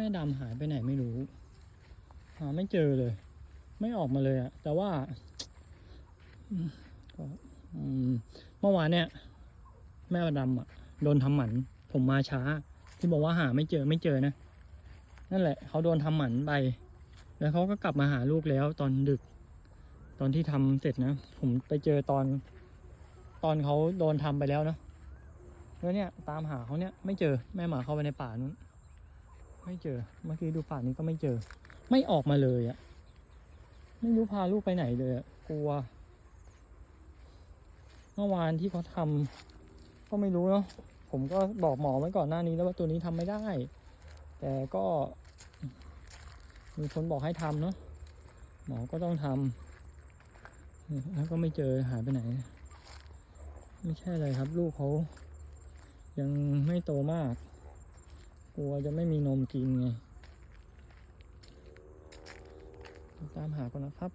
แม่ดำหายไปไหนไม่รู้ หาไม่เจอเลย ไม่ออกมาเลยอะแต่ว่าเมื่อวานเนี่ย แม่ดำอะโดนทำหมัน ผมมาช้า ที่บอกว่าหาไม่เจอไม่เจอนะ นั่นแหละ เขาโดนทำหมันไป แล้วเขาก็กลับมาหาลูกแล้วตอนดึก ตอนที่ทำเสร็จนะ ผมไปเจอตอน ตอนเขาโดนทำไปแล้วนะแล้วเนี่ย ตามหาเขาเนี่ย ไม่เจอแม่หมาเข้าไปในป่านู้น ไม่เจอ เมื่อกี้ดูป่านี้ก็ไม่เจอ ไม่ออกมาเลยอะไม่รู้พาลูกไปไหนเลยอะกลัว เมื่อวานที่เขาทำก็ไม่รู้เนาะผมก็บอกหมอไว้ก่อนหน้านี้แล้วว่าตัวนี้ทำไม่ได้ แต่ก็มีคนบอกให้ทำเนาะหมอก็ต้องทำแล้วก็ไม่เจอหายไปไหน ไม่ใช่อะไรครับ ลูกเขายังไม่โตมาก กลัวจะไม่มีนมกินไง ตามหาก่อนนะครับ